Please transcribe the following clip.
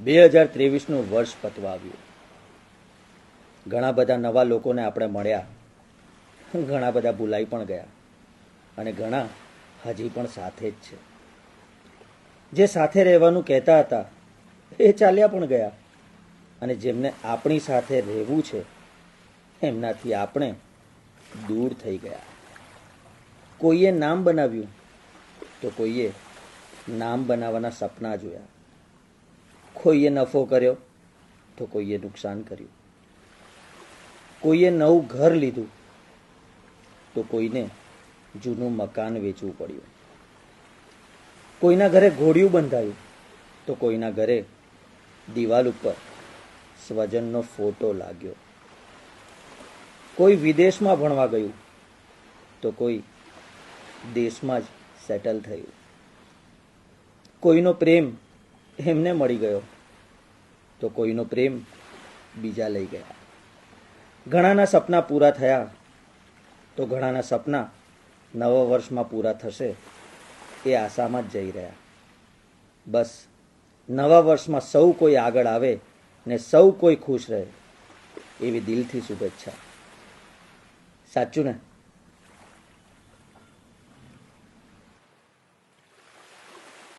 બે હજાર ત્રેવીસનું વર્ષ પતવા આવ્યું ઘણા બધા નવા લોકોને આપણે મળ્યા. ઘણા બધા ભૂલાઈ પણ ગયા. અને ઘણા હજી પણ સાથે જ છે. જે સાથે રહેવાનું કહેતા હતા, એ ચાલ્યા પણ ગયા. અને જેમને આપણી સાથે રહેવું છે, એમનાથી આપણે દૂર થઈ ગયા. કોઈએ નામ બનાવ્યું, તો કોઈએ નામ બનાવવાના સપના જોયા. કોઈએ નફો કર્યો તો કોઈએ નુકસાન કર્યું. કોઈએ નવું ઘર લીધું તો કોઈને જૂનું મકાન વેચવું પડ્યું. કોઈના ઘરે ઘોડિયું બંધાયું તો કોઈના ઘરે દિવાલ ઉપર સ્વજનનો ફોટો લાગ્યો. કોઈ વિદેશમાં ભણવા ગયું તો કોઈ દેશમાં જ સેટલ થયું. કોઈનો પ્રેમ એમને મળી ગયો. તો કોઈનો પ્રેમ બીજા લઈ ગયા. ઘણાના સપના પૂરા થયા. તો ઘણાના સપના નવા વર્ષમાં પૂરા થશે એ આશામાં જ જઈ રહ્યા. બસ, નવા વર્ષમાં સૌ કોઈ આગળ આવે ને સૌ કોઈ ખુશ રહે એવી દિલથી શુભેચ્છા. સાચું ને?